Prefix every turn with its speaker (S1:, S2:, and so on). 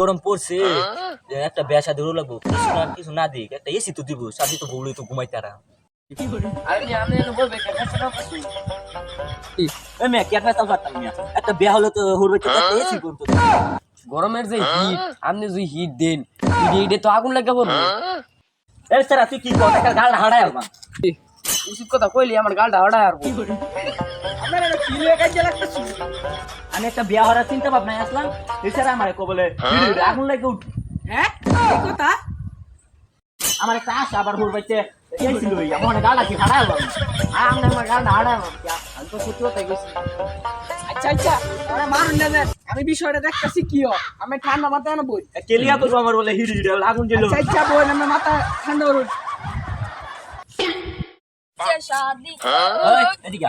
S1: গরম পড়ছে একটা বেসা দূর লাগবো। কিছু না কিছু না দিক একটা এসি তো দিব সাথে তো বউলি তো ঘুমাই তারা
S2: আরে
S1: একটা বিয়া হলে তো একটা এসি করতো
S2: গরমের যে হিট আপনি যে হিট দেন হিটে তো আগুন লাগা পড়বে।
S1: এই স্যার তুই কি কর? একটা গাল হাড়াই আলবা
S2: কথা কইলি আমার গালটা হড়ায় আর
S3: কাজে লাগতেছি।
S1: আমি একটা বিয়া হওয়ার চিন্তা ভাবনায় আসলাম এছাড়া আমার কো বলে হিড়ে আগুন লাগে উঠ
S3: হ্যাঁ? কথা?
S1: আমার একটা আশা আবার আমার কি আর আমি আমার গালটা হাড়াই
S2: আমি তো সত্যি কথা গেছি
S3: আচ্ছা আচ্ছা আরে মারুন না আমি বিষয়টা দেখতেছি কি হয়? আমি ঠান্ডা মাথায় না বই
S1: কেলিয়া করব আমার বলে হিড়ে হিড়ে আগুন
S3: আচ্ছা আচ্ছা বই মাথা ঠান্ডা করুন।
S1: এদিকে।